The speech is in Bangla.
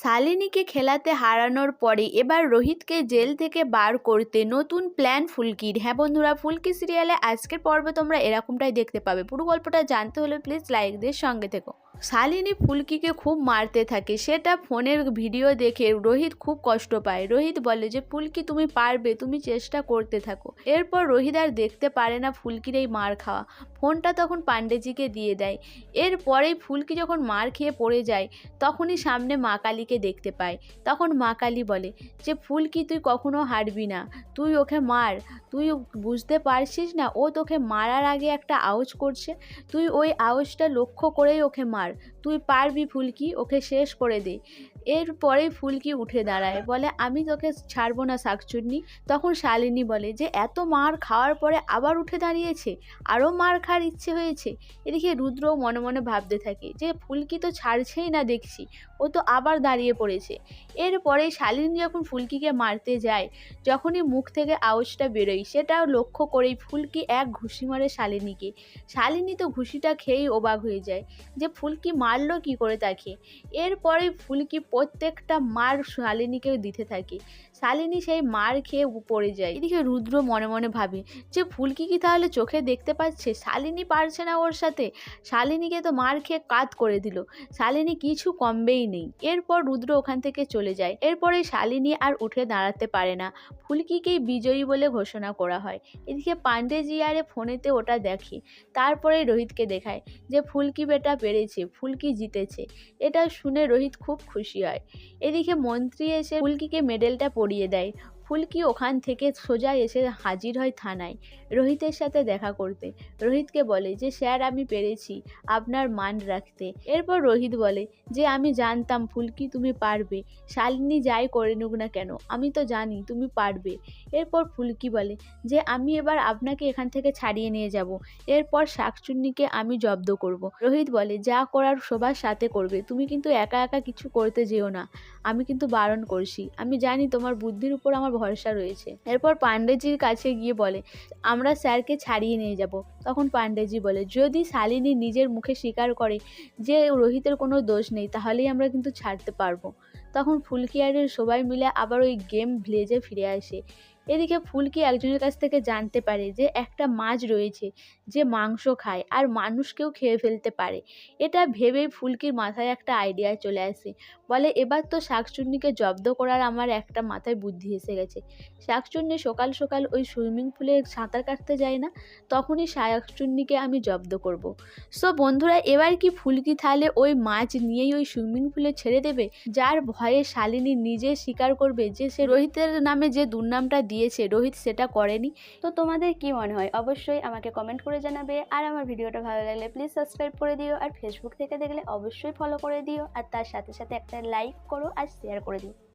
শালিনীকে খেলাতে হারানোর পরে এবার রোহিতকে জেল থেকে বার করতে নতুন প্ল্যান ফুলকির। হ্যাঁ বন্ধুরা, ফুলকি সিরিয়ালে আজকের পর্বে তোমরা এরকমটাই দেখতে পাবে। পুরো গল্পটা জানতে হলে প্লিজ লাইক দিয়ে সঙ্গে থেকো। শালিনী ফুলকিকে খুব মারতে থাকে। সেটা ফোনের ভিডিও দেখে রোহিত খুব কষ্ট পায়। রোহিত বলে যে, ফুলকি, তুমি পারবে, তুমি চেষ্টা করতে থাকো। এরপর রোহিত আর দেখতে পারে না ফুলকির এই মার খাওয়া। ফোনটা তখন পাণ্ডেজিকে দিয়ে দেয়। এরপরেই ফুলকি যখন মার খেয়ে পড়ে যায়, তখনই সামনে মা কালীকে দেখতে পায়। তখন মা কালী বলে, যে, ফুলকি, তুই কখনো হারবি না। তুই ওকে মার। তুই বুঝতে পারছিস না, ও তোকে মারার আগে একটা আওয়াজ করছে। তুই ওই আওয়াজটা লক্ষ্য করেই ওকে মার। আর তুই পারবি ফুলকি, ওকে শেষ করে দে। এরপরেই ফুলকি উঠে দাঁড়ায়, বলে, আমি তোকে ছাড়বো না শাকচুন্নি। তখন শালিনী বলে, যে, এত মার খাওয়ার পরে আবার উঠে দাঁড়িয়েছে? আরও মার খাওয়ার ইচ্ছে হয়েছে? এদিকে রুদ্রও মনে মনে ভাবতে থাকে, যে, ফুলকি তো ছাড়ছেই না দেখছি, ও তো আবার দাঁড়িয়ে পড়েছে। এরপরে শালিনী যখন ফুলকিকে মারতে যায়, যখনই মুখ থেকে আওয়াজটা বেরোয়, সেটাও লক্ষ্য করেই ফুলকি এক ঘুষি মারে শালিনীকে। শালিনী তো ঘুষিটা খেয়েই অবাক হয়ে যায়, যে, ফুলকি মারলো কি করে তাকে? এরপরে ফুলকি প্রত্যেকটা মার শালিনীকে দিতে থাকে। শালিনী সেই মার খেয়ে পড়ে যায়। এদিকে রুদ্র মনে মনে ভাবে যে ফুলকি কি তাহলে চোখে দেখতে পাচ্ছে? শালিনী পারছে না ওর সাথে। শালিনীকে তো মার খেয়ে কাত করে দিল। শালিনী কিছু কমবেই নেই। এরপর রুদ্র ওখান থেকে চলে যায়। এরপরে শালিনী আর উঠে দাঁড়াতে পারে না। ফুলকিকেই বিজয়ী বলে ঘোষণা করা হয়। এদিকে পাণ্ডেজি আরে ফোনেতে ওটা দেখে। তারপরে রোহিতকে দেখায় যে ফুলকি বেটা পেরেছে। ফুলকি জিতেছে। এটা শুনে রোহিত খুব খুশি হয়। এদিকে মন্ত্রী এসে ফুলকিকে মেডেলটা পরিয়ে দেয়। ফুলকি ওখান থেকে সোজা এসে হাজির হয় থানায়? রোহিতের সাথে দেখা করতে। রোহিতকে বলে যে, স্যার, আমি পেরেছি আপনার মান রাখতে। এরপর রোহিত বলে যে, আমি জানতাম ফুলকি তুমি পারবে। শালিনী যাই করে নুক না কেন, আমি তো জানি তুমি পারবে। এরপর ফুলকি বলে যে, আমি এবার আপনাকে এখান থেকে ছাড়িয়ে নিয়ে যাব। এরপর শাকচুন্নিকে আমি জব্দ করব। রোহিত বলে, যা করার সবার সাথে করবে। তুমি কিন্তু একা একা কিছু করতে যেও না। আমি কিন্তু বারণ করছি। আমি জানি তোমার বুদ্ধির উপর আমার ভরসা রয়েছে। এরপর পাণ্ডেজির কাছে গিয়ে বলে, আমরা স্যারকে ছাড়িয়ে নিয়ে যাব। তখন পাণ্ডেজি বলে, যদি শালিনী নিজের মুখে স্বীকার করে যে রোহিতের কোনো দোষ নেই, তাহলেই আমরা কিন্তু ছাড়তে পারব। তখন ফুলকিয়ারের সবাই মিলে আবার ওই গেম ভিলেজে ফিরে আসে। এদিকে ফুলকি একজনের কাছ থেকে জানতে পারে যে একটা মাছ রয়েছে যে মাংস খায় আর মানুষকেও খেয়ে ফেলতে পারে। এটা ভেবেই ফুলকির মাথায় একটা আইডিয়া চলে আসে। বলে, এবার তো শাকচুন্নিকে জব্দ করার আমার একটা মাথায় বুদ্ধি এসে গেছে। শাকচুন্নি সকাল সকাল ওই সুইমিং পুলে সাঁতার কাটতে যায় না, তখনই শাকচুন্নিকে আমি জব্দ করব। সো বন্ধুরা, এবার কি ফুলকি তাহলে ওই মাছ নিয়েই ওই সুইমিং পুলে ছেড়ে দেবে? যার ভয়ে শালিনী নিজে স্বীকার করবে যে সে রোহিতের নামে যে দুর্নামটা দিয়েছে, রোহিত সেটা করেনি। তো তোমাদের কি মনে হয়? অবশ্যই আমাকে কমেন্ট করে জানাবে। আর আমার ভিডিওটা ভালো লাগলে প্লিজ সাবস্ক্রাইব করে দিও। আর ফেসবুক থেকে দেখলে অবশ্যই ফলো করে দিও। আর তার সাথে সাথে একটা লাইক করো আর শেয়ার করে দিও।